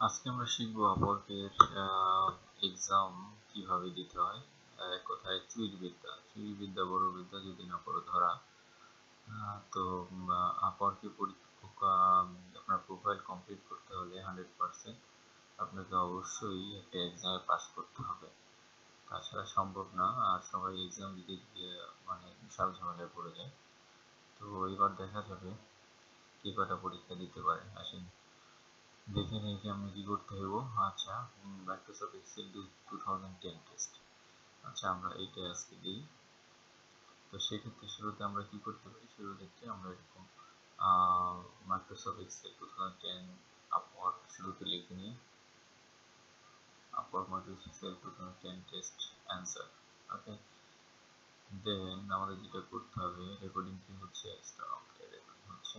আজকে আমরা শিখব আপওয়ার্কের এক্সাম কীভাবে দিতে হয় কথায় চুইর বিদ্যা চুইর বিদ্যা বড় বিদ্যা যদি না পড়ো ধরা তো পরীক্ষা আপনার প্রোফাইল কমপ্লিট করতে হলে হান্ড্রেড পারসেন্ট আপনাকে অবশ্যই একটা এক্সামে পাস করতে হবে। তাছাড়া সম্ভব না, আর সবাই এক্সাম দিতে গিয়ে মানে বিশাল ঝামেলায় পড়ে যায়। তো, এবার দেখা যাবে কে কটা পরীক্ষা দিতে পারে, আসেন। দেখে নিই যে আমি কি করতে হইব। আচ্ছা Microsoft Excel two thousand ten test আচ্ছা আমরা এইটা আজকে দিই। তো সেক্ষেত্রে শুরুতে আমরা কি করতে পারি? শুরু ক্ষেত্রে আমরা এরকম Microsoft Excel two thousand ten Upwork শুরুতে লিখে নিই। Excel two thousand ten test answer okay then আমাদের যেটা করতে হবে রেকর্ডিং কি হচ্ছে? রেকর্ডিং হচ্ছে।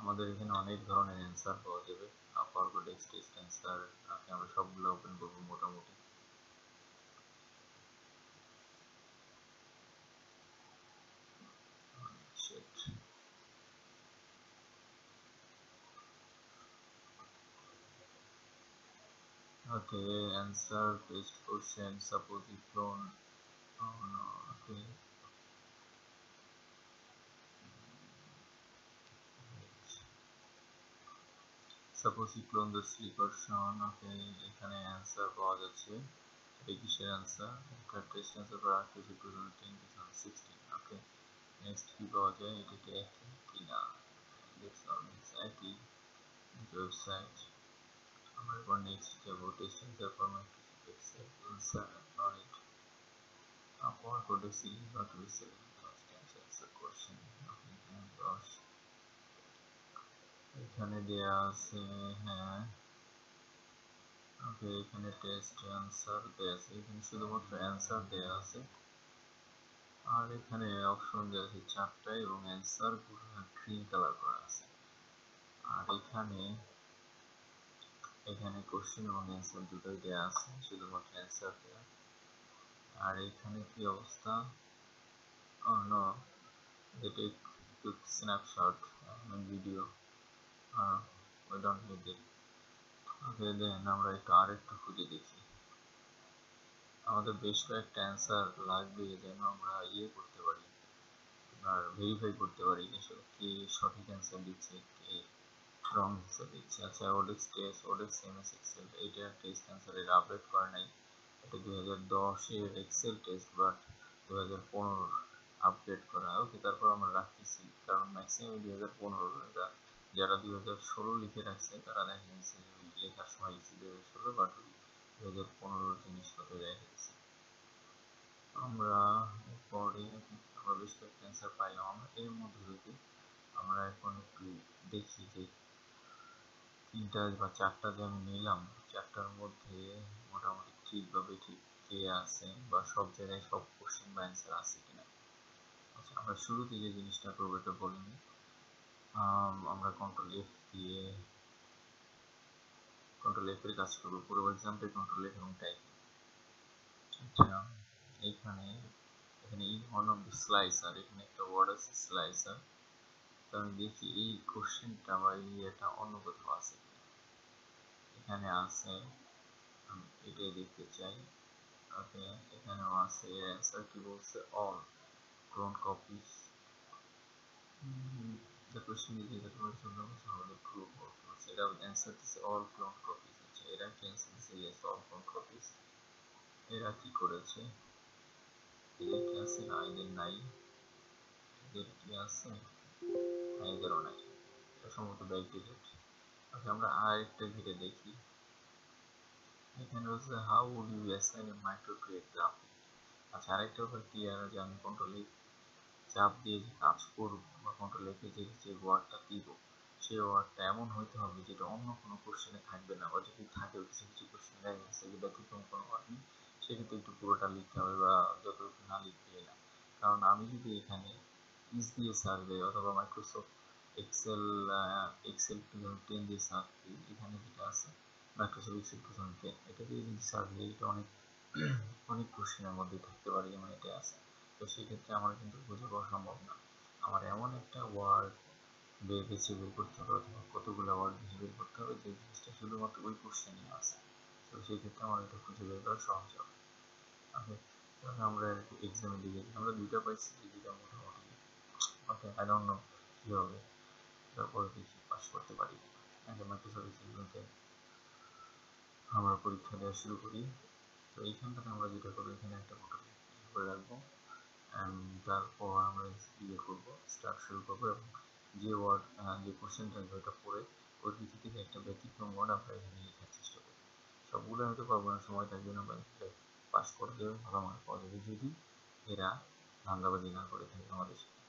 আমাদের এখানে অনেক ধরনের অ্যান্সার পাওয়া যাবে। আপার কোডেক্স টেস্ট অ্যান্সার আমরা সবগুলো ওপেন করব মোটামুটি। Okay, answer based question suppose if flown oh no, okay. ই ক্লোন দ্য স্লিপার শন ওকে এখানে অ্যান্সার পাওয়া যাচ্ছে। এটা কিসের অ্যান্সার এটা test answer thousand ten sixteen okay next কি পাওয়া যায়? এটা কি একই কিনা লেটস অলওয়েজ একই ওয়েবসাইট আমরা এবার নেক্সট যাব test answer for Microsoft Excel answer not it series not to be seven first answer question okay এখানে দশ এখানে দেয়া আছে হ্যাঁ। ওকে, এখানে টেস্ট অ্যান্সার দেয়া আছে। এখানে শুধুমাত্র অ্যান্সার দেয়া আছে। আর এখানে অপশন দেওয়া আছে চারটা এবং অ্যান্সার গ্রিন কালার করা আছে। আর এখানে এখানে কোশ্চেন এবং অ্যান্সার দুটোই দেওয়া আছে, শুধুমাত্র অ্যান্সার দেওয়া আর এখানে কি অবস্থা? ও নো এটা একটু snapshot video uh, we don't need আমরা একটু আর একটু খুঁজে দেখি। আমাদের বেশ কয়েকটা অ্যান্সার লাগবে যেন আমরা ইয়ে করতে পারি আর ভেরিফাই করতে পারি আসলে কে সঠিক অ্যান্সার দিচ্ছে কে রং অ্যান্সার দিচ্ছে। আচ্ছা ওডেক্স টেস্ট ওডেক্স এমএস এক্সেল এইটা টেস্ট অ্যান্সার এটা আপডেট করে নাই। এটা দুই হাজার দশের এক্সেল টেস্ট বাট দু হাজার পনেরোর আপডেট করা। ওকে তারপর আমরা রাখতেছি কারণ ম্যাক্সিমাম দুই হাজার পনেরো এটা যারা দুই হাজার ষোলো লিখে রাখছে, তারা দেখা গেছে লেখার সময় লিখছে দুই হাজার ষোলো বা দুই হাজার পনেরোর জিনিসপত্র দেখা গেছে। আমরা পরে আমরা বেশ কয়েকটা অ্যান্সার পাইলাম। আমরা এর মধ্যে থেকে আমরা এখন একটু দেখি যে তিনটা বা চারটা যে আমি নিলাম, চারটার মধ্যে মোটামুটি ঠিকভাবে ঠিক কে আছে বা সব জায়গায় সব কোশ্চেন বা অ্যান্সার আছে কিনা। আচ্ছা আমরা শুরুতে যে জিনিসটা করব, এটা বলে নিই। আমরা কন্ট্রোল এফ দিয়ে কন্ট্রোল এফ এর কাজ করব, পুরো এক্সাম্পল কন্ট্রোল এফ এবং টাইপ আচ্ছা এখানে এখানে ই ওয়ান অফ দ্য স্লাইসার এখানে একটা ওয়ার্ড আছে স্লাইসার তো আমি দেখি এই কোশ্চেনটা বা এই এটা অন্য কোথাও আছে এখানে আছে, আমি এটাই দেখতে চাই। ওকে, এখানেও আছে অ্যান্সার কি বলছে all clone copies The question is either words or numbers how they prove or false. এটা answer দিছে all clone copies আছে এরা কি answer দিছে yes all clone copies. এরা কি করেছে এদের কি আছে না এদের নাই এদের কি আছে না এদেরও নাই এটা সম্ভবত ব্যাক ডিলিট ওকে আমরা আরেকটা ঘিরে দেখি। এখানে হচ্ছে how would you assign a micro create graphic আচ্ছা আরেকটা ব্যাপার ক্লিয়ার যে আমি কন্ট্রোল চাপ দিয়ে যে কাজ করব বা কন্ট্রোল এফে যে যে ওয়ার্ডটা দিব, সেই ওয়ার্ডটা এমন হইতে হবে যেটা অন্য কোনো কোশ্চেনে থাকবে না। বা যদি থাকেও কিছু কিছু কোশ্চেনে দেখা গেছে যে ব্যতিক্রম কোনো ওয়ার্ড নেই, সেক্ষেত্রে একটু পুরোটা লিখতে হবে বা যতটুকু না লিখতে না। কারণ আমি যদি এখানে ইস দিয়ে দিই অথবা Microsoft Excel Excel two thousand ten দিয়ে দিই এখানে যেটা আছে Microsoft Excel two thousand ten এটা দিয়ে যদি সার্চ এটা অনেক অনেক কোশ্চেনের মধ্যে থাকতে পারে যেমন এটা আছে। তো সেক্ষেত্রে আমার কিন্তু খুঁজে পাওয়া সম্ভব না। আমার এমন একটা ওয়ার্ড বের বেছে বের করতে হবে অথবা কতগুলো ওয়ার্ড বেছে বের করতে হবে যে জিনিসটা শুধুমাত্র ওই কোশ্চেনে আছে। তো সেই ক্ষেত্রে আমার এটা খুঁজে বের করা সহজ হবে। ওকে তাহলে আমরা এক্সামের দিকে আমরা দুইটা পাইছি দুইটা মোটামুটি। ওকে আই ডোন্ট নো কী হবে তারপরে দেখি পাস করতে পারি আগে মাইক্রোসফট এক্সেলতে আমরা পরীক্ষা দেওয়া শুরু করি। তো এইখানটাতে আমরা যেটা করব, এখানে একটা মোটর করে রাখব। তারপর আমরা ইয়ে করব স্টার্ট শুরু করব এবং যে ওয়ার্ড যে কোশ্চেন থাকবে ওটা পড়ে ওর ভিতর থেকে একটা ব্যতিক্রম ওয়ার্ড আমরা এখানে লেখার চেষ্টা করব সবগুলো হয়তো পারব না, সময় থাকবে না বা পাস করে দেবে, ভালো মার্ক পাওয়া যদি এরা ধান্দাবাজি না করে থাকে আমাদের সাথে।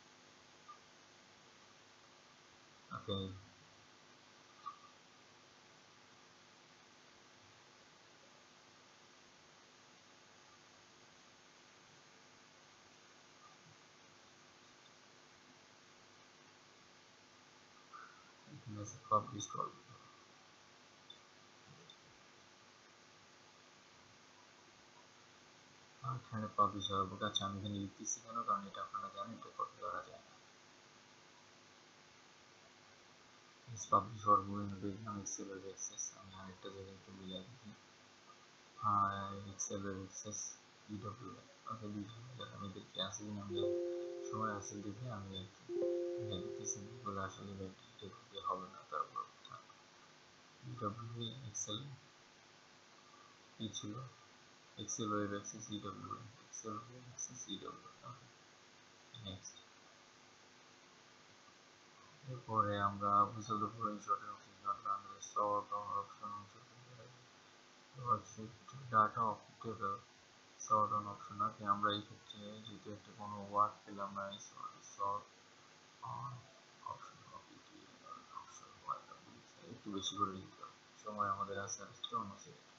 ওকে পাবলিশ করব এখানে পাবলিশ হবে আচ্ছা আমি এখানে লিখতেছি কেন কারণ এটা আপনারা জানেন এটা কপি করা যায় না is published or moving Vietnam Excel web access আমি আরেকটা জায়গায় একটু মিলাই আর Excel web access DW ওকে দুইটা আমি দেখি আছে কিনা আমি সময় আছে দেখে আমি দেখতেছি বলে আসলে দিয়ে হবে না তারপর DW Excel কি ছিল? Web access DW Excel web access DW okay next এরপরে আমরা অফিসিয়াল ফলোইং শর্টের অপশন আমরা sort option worksheet data of table sort on option আছে আমরা এই ক্ষেত্রে যেহেতু একটা কোনো ওয়ার্ড পেলাম না সর্ট অপশন একটু বেশি করে লিখতে সময় আমাদের আছে অন্য সেকেন্ড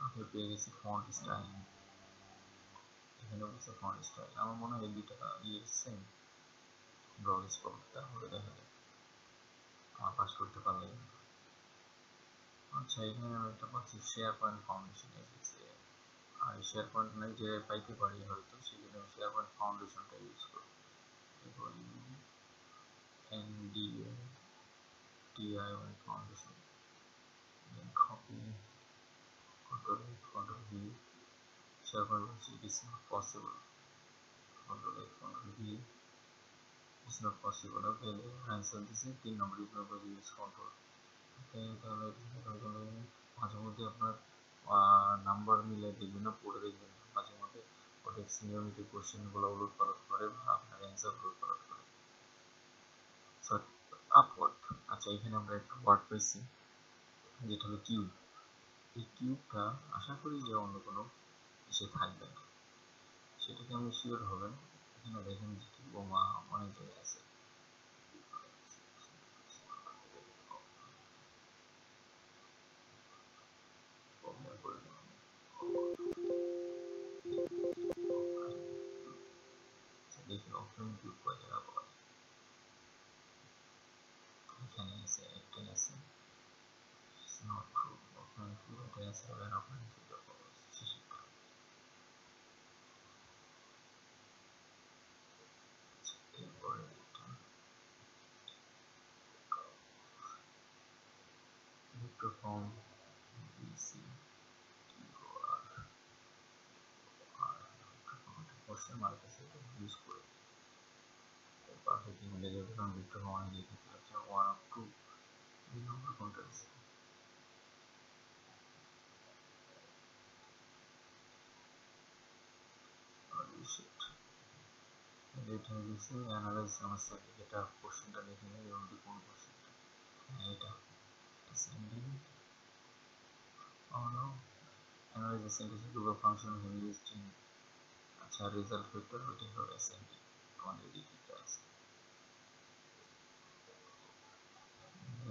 ওকে পেয়ে গেছি ফন্ট স্টাইল এখানে বলছে ফন্ট স্টাইল আমার মনে হয় দুইটা ইয়ে সেম ব্রাউজ করব তারপরে দেখা যাবে। আমার পাস করতে পারলে আচ্ছা এখানে আমি একটা পাচ্ছি শেয়ার পয়েন্ট ফাউন্ডেশন এসেছে আর শেয়ার পয়েন্ট নাই যে পাইতে পারি হয়তো আমি শেয়ার পয়েন্ট ফাউন্ডেশনটা ইউজ করব। এবং NDA TI one foundation copy control control V share point it is not possible control A control V it's not possible okay answer this is তিন নম্বর is not possible use control okay তাহলে মাঝে মধ্যে আপনার number মিলে দেখবেন না পড়ে দেখবেন মাঝে মধ্যে ওটা সিনিয়রিটি কোশ্চেনগুলো উল্লেখ করার পরে আপনার অ্যান্সার উল্লেখ করার পরে সরি আপওয়ার্ড আচ্ছা এখানে আমরা একটা ওয়ার্ড পেয়েছি, যেটা হলো কিউব এই কিউবটা আশা করি যে অন্য কোনো ইসে থাকবে না। সেটাকে আমি শিওর হবেন এখানে দেখেন যে কিউব অনেক জায়গায় আছে। দেখি অপশন কিউব কয় জায়গা এখানে আছে একটাই আছে not true অপশন কিউব এটাই আছে শেষেরটা এরপরে এটা ভেক্টর ফর্ম বিসি টিওআর আর ভেক্টর ফর্মটা কোশ্চেন মার্ক আছে ইউজ করে পারফেক্ট মিলে যাবে কারণ ভেক্টর ফর্ম অনেক লিখে আছে ওয়ান অফ টু দুই নম্বর কোনটা আছে এটা দিছে অ্যানালাইজ সমস্যা এটা কোশ্চেনটা দেখে নেই এবং কোন কোশ্চেনটা এটা ascending oh no analyze ascending group of function when used in আচ্ছা রেজাল্ট ভেক্টর ওইটা হলো ascending আমাদের দিকে আছে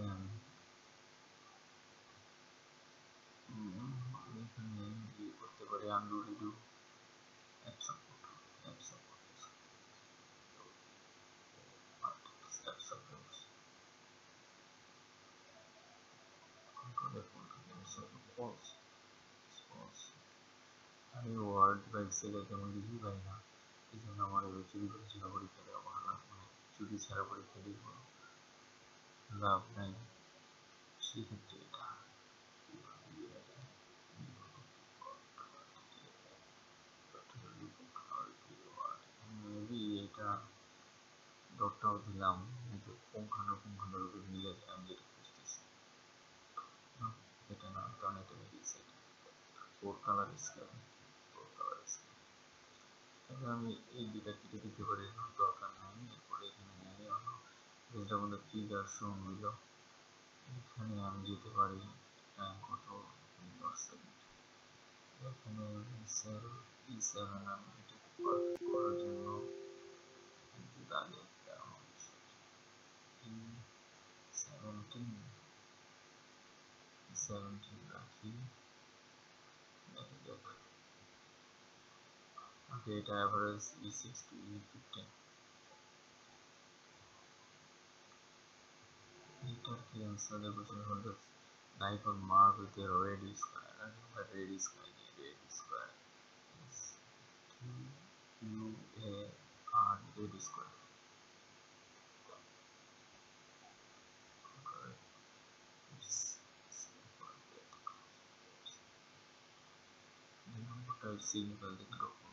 then এখানে ইয়ে করতে পারি undo redo app support app support app support control F1 false false আমি ওয়ার্ড বা এক্সেলে তেমন কিছুই পাই না এই জন্য আমার চুরি করে ছিল পরীক্ষা দেওয়া ভালো মানে ছুটি ছাড়া পরীক্ষা দিব লাভ নাই সেক্ষেত্রে এটা মেবি এটা ডটটাও দিলাম কিন্তু পুঙ্খানুপুঙ্খানুরূপে মিলে যায় আমি যেটা খুঁজতেছি এটা না কারণ এটা মিলিয়েছে four colour scale four colour scale আমি এই দুটা কেটে দিতে পারি দরকার নাই এরপরে এখানে যেটা আমাদের ফিগার শো হইল এখানে আমি যেতে পারি কত পার্সেন্ট এখানে সেল ই সেভেন আমি এটা করার জন্য দাগে দেওয়া হয়েছে ই সেভেন্টিন সেভেন্টিন রাখি দেখা যাক ওকে এটা average E six to E fifteen এইটার কি অ্যান্সার দেবো হল like or mark with a red square. I know what red square is. Red square is Q U A R red square. নম্বরটা signify দিকে রকম then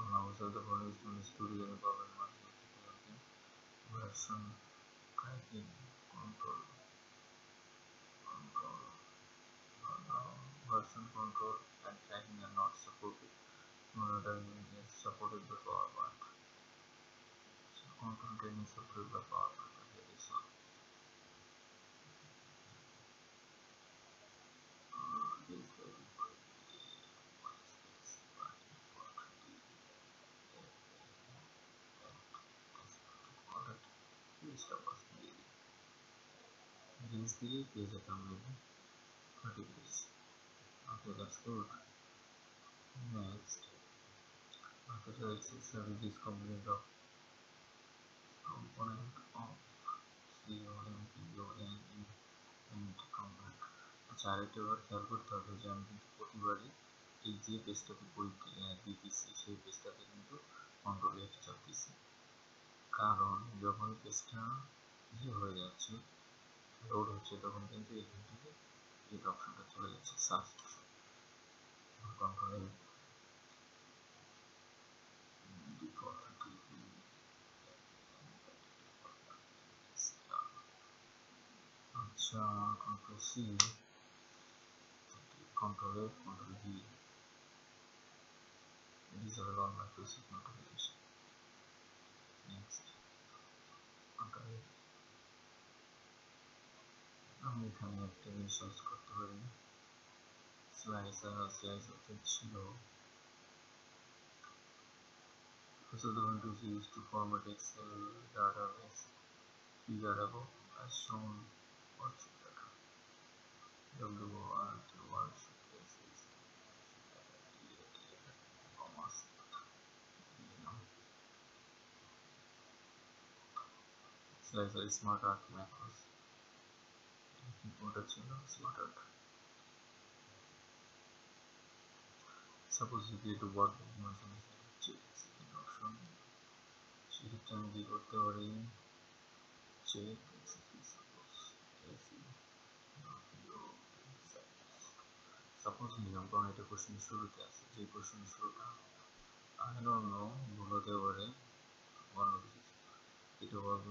also the following students to real power market version cracking control control Now version control and tracking are not supported monitoring is supported by power market so control tracking is supported by power market Against the page account 30 days. Okay, that's good. Next, after the service is component of COM, POM, and component. আচ্ছা করতে হবে যে আমি কিন্তু প্রতিবারই এই যে পেজটাতে দিতেছি সেই পেজটাতে কিন্তু কন্ট্রোল এফ কারণ যখন পেজটা ইয়ে হয়ে যাচ্ছে লোড হচ্ছে তখন কিন্তু এখান থেকে এই অপশনটা চলে যাচ্ছে সার্চ কন্ট্রোল আচ্ছা control C control F, control V. These are all microsoft notification. Next. Control F. আমি এখানে একটা জিনিস সার্চ করতে পারি স্লাইসার স্লাইসারটা ছিল So the one to use to format Excel database figure above as shown worksheet data. W1 to 1 Slicer Smart Art Macros কোনটা ছিল smarter suppose যদি একটু বড় অপশন সেক্ষেত্রে আমি কি করতে পারি চেক সাপোজ নিলাম কারণ এটা কোশ্চেন শুরুতে আছে যে কোশ্চেন শুরুটা I don't know ভুল হতে পারে অন্য কিছু এটা বলব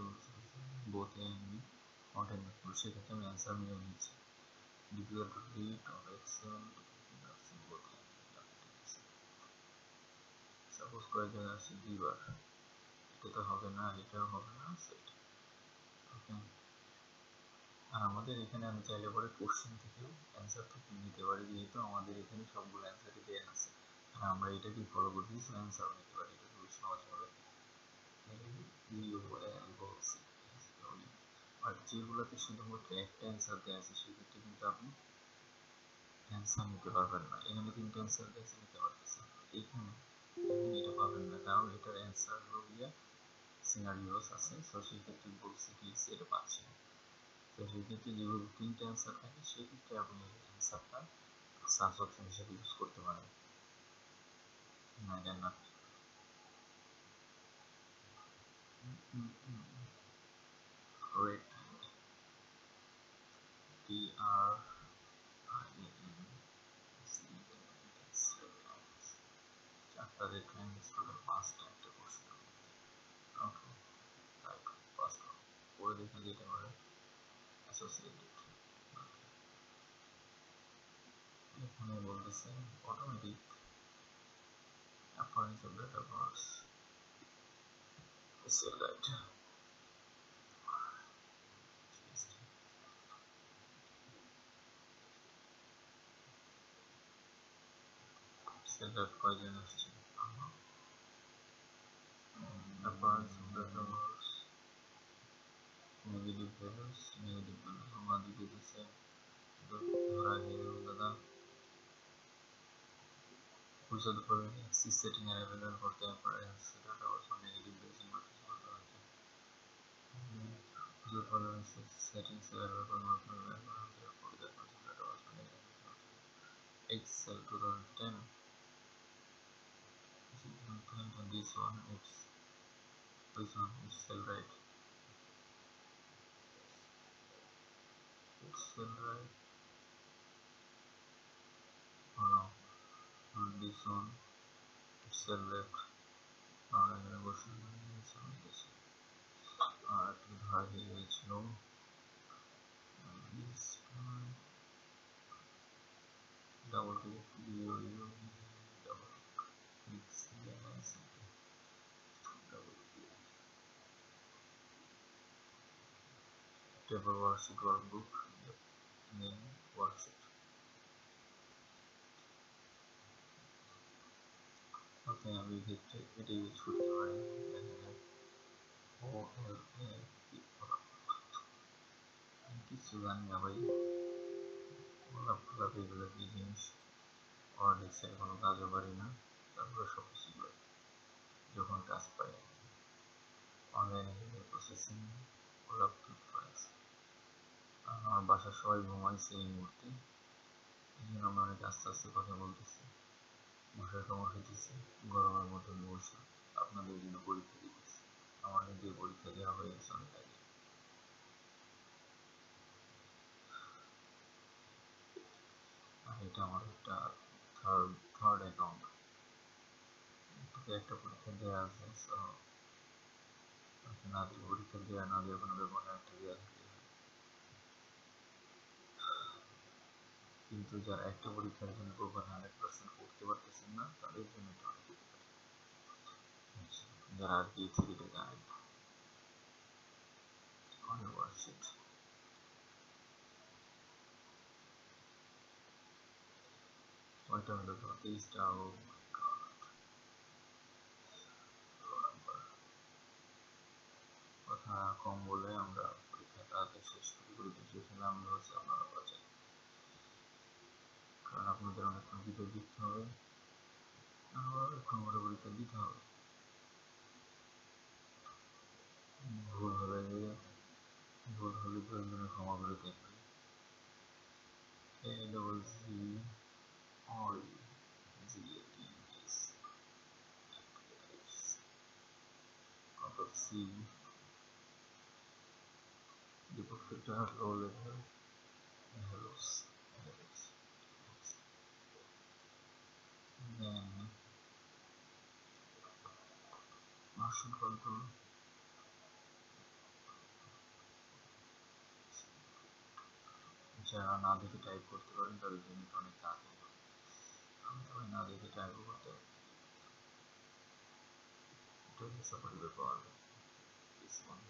and content সেক্ষেত্রে আমি অ্যান্সার নিয়ে নিচ্ছি difficult to read or excel both suppose কয়েকজন আছে দুইবার এটা তো হবে না এটাও হবে না সেট ওকে আর আমাদের এখানে আমি চাইলে পরে কোশ্চেন থেকেও অ্যান্সার থেকে নিতে পারি যেহেতু আমাদের এখানে সবগুলো অ্যান্সারই দেওয়া আছে আর আমরা এটাকে ফলো করতেছি অ্যান্সার নিতে পারি এটা খুবই সহজ হবে আর যেগুলোতে শুধুমাত্র একটা অ্যান্সার দেওয়া আছে, সেক্ষেত্রে কিন্তু আপনি অ্যান্সার নিতে পারবেন না। এখানে তিনটা অ্যান্সার আছে, নিতে পারতেছেন এইখানে এটা পাবেন না, কারণ এটার অ্যান্সার হলো সিনারিওস আছে। সো সেক্ষেত্রে বলছি কি এটা পাচ্ছি না। তো সেক্ষেত্রে যেগুলো তিনটে অ্যান্সার থাকে, সেক্ষেত্রে আপনি অ্যান্সারটা সার্চ অপশন হিসেবে ইউজ করতে পারেন। না, এটা না। red T R I N C চারটা রেড ট্রায়াঙ্গেলস করে পাঁচটা একটা প্রশ্ন ওকে রাইট ফার্স্ট পরে দেখি যেটা করে অ্যাসোসিয়েটেড এখানে বলতেছে automatic appearance of data bars cell right этот поделился. Добавить сюда добавилось. Negative values, negative values. हमारी वजह से दादा पूछा तो पड़ेगा सी सेटिंग अवेलेबल करते हैं पर ऐसे डाटा और सब नेगेटिव बेस इन्वर्टर होता है पूछा पड़ेगा सेटिंग्स अवेलेबल करना पड़ेगा Excel 2010 this one it's this one is still right it's still right oh no this one it's still left now I'm gonna go this one this uh, low this one double click table worksheet workbook then worksheet okay আমি ক্ষেত্রে এটা use করতে পারি কিছু জানি না ভাই গোলাপ গোলাপ এগুলো কি জিনিস ওয়ার্ড কোনো কাজও পারি না তারপরে সব কিছু করি যখন কাজ পাই অনলাইনে প্রসেসিং আমার বাসার সবাই ঘুমাইছে এই মুহূর্তে এই জন্য আমরা অনেক আস্তে আস্তে কথা বলতেছি মশার সমস্যা হইতেছে গরমের মধ্যে বসে আপনাদের জন্য পরীক্ষা দিতেছি আমার নিজের পরীক্ষা দেওয়া হয়ে গেছে অনেক আগে আর এটা আমার একটা থার্ড থার্ড অ্যাকাউন্ট একটা পরীক্ষা দেওয়া আছে সো না পরীক্ষা দেওয়া না দেওয়া কোনো ব্যাপার না একটা দেওয়া থাকে কিন্তু যারা একটা পরীক্ষার জন্য প্রপার হান্ড্রেড পার্সেন্ট করতে পারতেছেন না তাদের জন্য এটা অনেক উপকার যারা আর কি থ্রিটা জানেন না অনেক ওয়ার্কশিট কয়টা হলো তো তেইশটা ও কম বলে আমরা পরীক্ষা তাড়াতাড়ি শেষ করি। পরীক্ষা শেষ হলে আমরা হচ্ছে আপনারা বাঁচাই কারণ আপনাদের অনেকক্ষণ ভিতর দিতে হবে। এখন পরীক্ষা দিতে হবে। ভুল হলে ভুল হলে প্রয়োজনে ক্ষমা করে duplicate row level hellos hellos then motion control যারা না দেখে টাইপ করতে পারেন তাদের জন্য অনেক তাড়াতাড়ি আমি তবে না দেখে টাইপ করতে যায় this one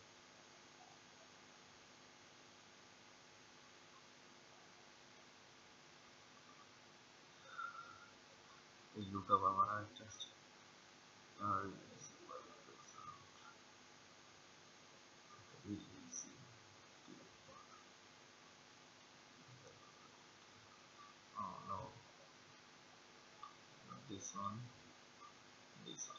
look up our just oh no Not this one this one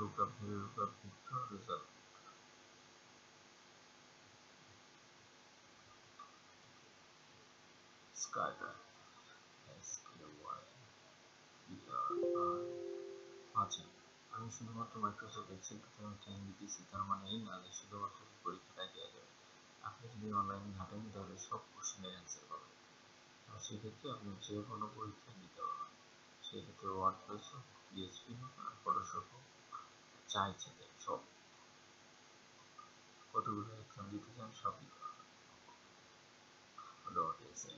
look up here look up here result skyline S E R আচ্ছা আমি শুধুমাত্র মাইক্রোসফট এক্সেল প্রথমে টেন দিতেছি, তার মানে এই না যে শুধুমাত্র পরীক্ষাটা দেওয়া যাবে। আপনি যদি অনলাইনে ঘাটেন তাহলে সব কোশ্চেনের অ্যান্সার পাবেন। আর সেক্ষেত্রে আপনি যে কোনো পরীক্ষা দিতে পারবেন সেক্ষেত্রে ওয়ার্ড প্রেস হোক পিএসপি হোক, আর ফটোশপ হোক যা ইচ্ছা সব। কতগুলো এক্সাম দিতে চান সব দিতে পারবেন ডট এক্সেল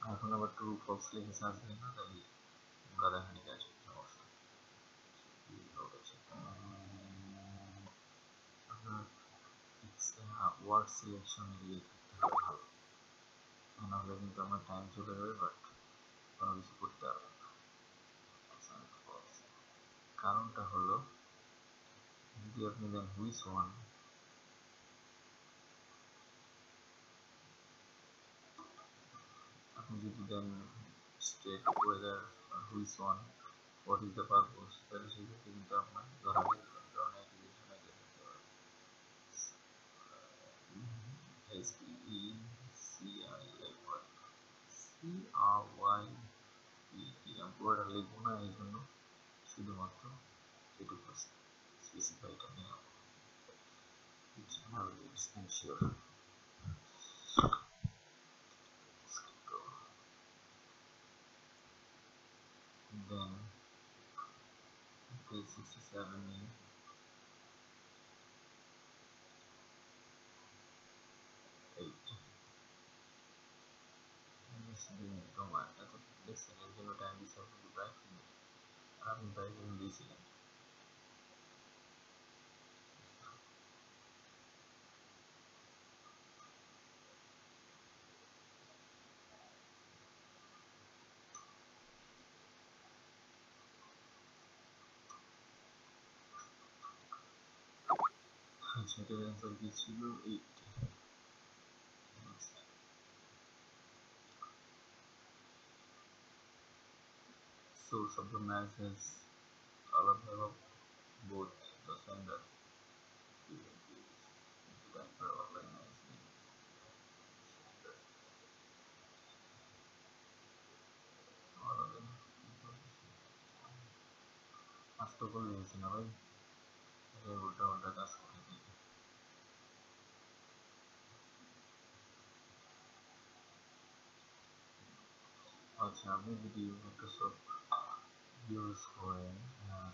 এখন আবার ট্রু ফলস লিখে দিই না তাহলে গাদা কাজ সমস্যা ওয়ার্ড সিলেকশন এরিয়া থাকতে হবে ভালো নাহলে কিন্তু আমার টাইম চলে যাবে বাট কোনো কিছু করতে পারব না কারণটা হলো যদি আপনি দেন হুইস ওয়ান আপনি যদি then state whether which one what is the purpose তাহলে সেক্ষেত্রে কিন্তু আপনার ধরা যাবে কারণ একই কিছু না থাকতে পারে S P E C I L Y C R Y P E আমি পুরোটা লিখব না এই জন্য শুধুমাত্র এটুকু physical domain which now is unsure. Then page 67 in eight. And this is the command. That's this is the time is of the. I'm back in this end. এটার answer কি ছিল eight source of the match is all of the above both the sender আস্ত করলে হয়েছে না ভাই উল্টা উল্টা কাজ করে দিই আচ্ছা আপনি যদি মাইক্রোসফট ইউজ করেন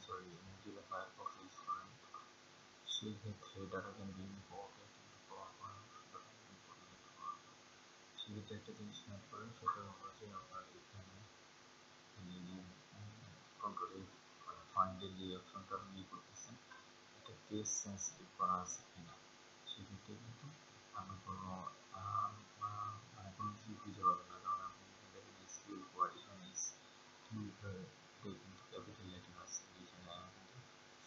সরি মোজিলা ফায়ারফক্স ইউজ করেন সেই ক্ষেত্রে ডাটা ডাটা ক্যান্টিন সেক্ষেত্রে একটা জিনিস নোট করেন সেটা হলো যে আপনার এখানে কন্ট্রোল মানে ফাইন্ডের যে অপশনটা আপনি করতেছেন এটা কেস সেন্সিটিভ করা আছে কিনা সেক্ষেত্রে কিন্তু আমি কোনো মানে কোনো কিছু খুঁজে পাবেন না কারণ আপনি এখানে দেখেন এসকিউএল কোয়ারি এখানে কিন্তু ক্যাপিটাল লেটার আছে কিন্তু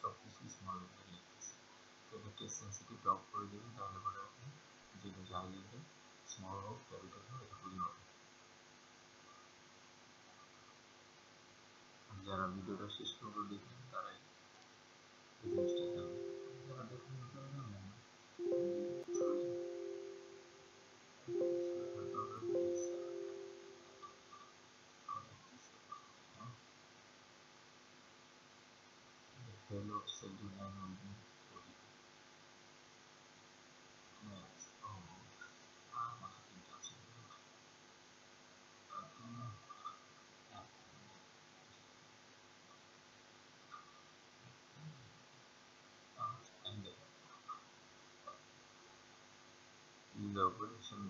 সব কিছু স্মল লেটার লিখতেছি তো এটা কেস সেন্সিটিভ অফ করে দেবেন তাহলে পরে আপনি যেটা যাই লিখবেন স্মল হোক ক্যাপিটাল হোক এটা হবে যারা ভিডিওটা শেষ পর্যন্ত দেখবেন তারাই এই জিনিসটা যারা দেখবেন yoksa dünyanın kodu. Evet, o olmadı. Aa, bakıp Bu da bu için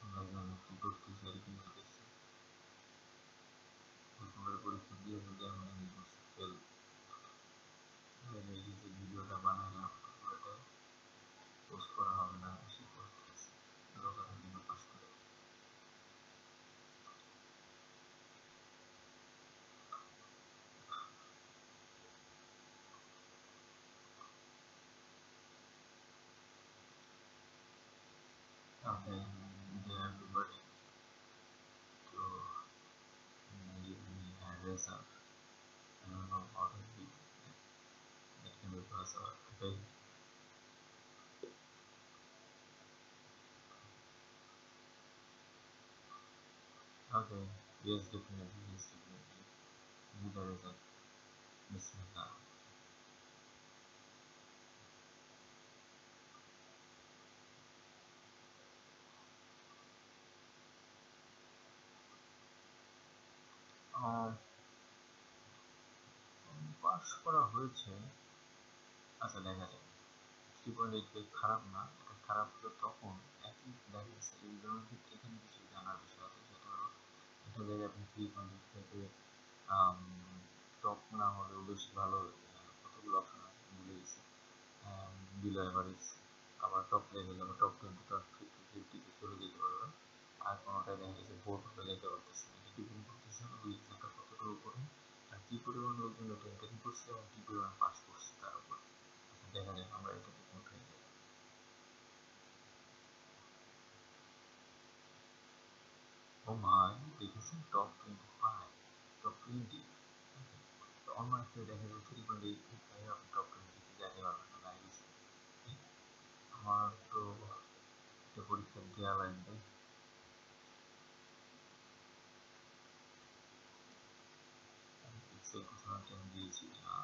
আমরা এখানে কি করতেছি আর কি করতেছি তোমরা পরীক্ষা দিয়ে যদি আমরা ফেল এই যে ভিডিওটা বানাইলাম পুরোটা পোস্ট করা হবে না Okay, dear everybody, to give me. I don't know how to be that can be. Okay. Okay, yes, definitely, yes, definitely. Give the result. Bismillah. Pass করা হয়েছে। আচ্ছা দেখা যাক। থ্রি পয়েন্ট এইট খারাপ না, এটা খারাপ হলো তখন। একই দেখা যাচ্ছে এক্সামের ক্ষেত্রে এখানে কিছু জানার বিষয় আছে, সেটা হলো, একটা জায়গায় আপনি থ্রি পয়েন্ট এইট ফাইভে টপ না হলেও বেশ ভালো কতগুলো অপশন আছে? বিলো আবার টপ লেভেল, আবার টপ টোয়েন্টি, টপ ফিফটি ফিফটিতে চলে যেতে আর কোনোটাই দেখা গেছে বোর্ড হলে যেতে পারতেছে না এটা ডিপেন্ড করতেছে? ওই এক্সামটা কতটুকু করে আর কী পরিমাণ লোকজন এটা অ্যাটেন্ড করছে এবং কী পরিমাণ পাস করছে তার উপর দেখা যাক আমরা এটাতে কোথায় যাই ও মাই দেখেছেন top twenty five top twenty অন্য একটা দেখা যায় থ্রি পয়েন্ট এইট ফাইভ আপনি টপ টোয়েন্টিতে যেতে পারবেন না দেখা গেছে আমার তো একটা পরীক্ষা দেওয়া লাগবে পিক্সেল কোথাও একটা আমি দিয়েছি না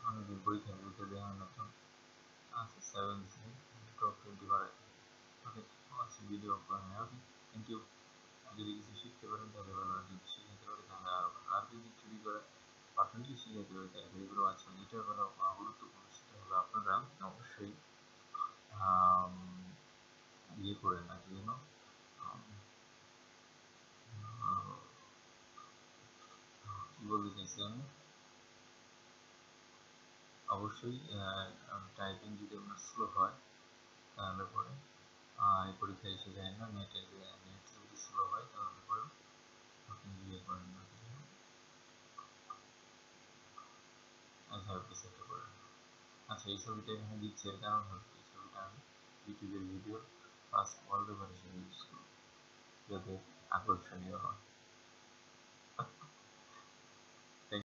অনেকদিন পরীক্ষা পরীক্ষা দেওয়া হয় না তো আচ্ছা সেভেন টপ টোয়েন্টি বাড়াই ওকে আচ্ছা ভিডিও বানাই ওকে থ্যাংক ইউ যদি কিছু শিখতে পারেন তাহলে ভালো আর যদি শিখাতে পারে তাহলে আরও ভালো আর যদি চুরি করে পারফেক্টলি শিখাতে পারে তাহলে ভেরি গুলো আচ্ছা যেটা হলো গুরুত্বপূর্ণ সেটা হলো আপনারা অবশ্যই ইয়ে করেন আর কি যেন বলতে চাইছি আমি অবশ্যই টাইপিং যদি আপনার স্লো হয়, তাহলে পরে এই এসে যায় না নেটের নেট যদি স্লো হয়, তাহলে পরে আপনি ইয়ে করেন না আচ্ছা আচ্ছা এই ছবিটা এখানে দিচ্ছি, এর কারণ এই ছবিটা আমি ইউটিউবের ভিডিও ফার্স্ট ওয়ালপেপার হিসেবে ইউজ করি যাতে আকর্ষণীয় হয়।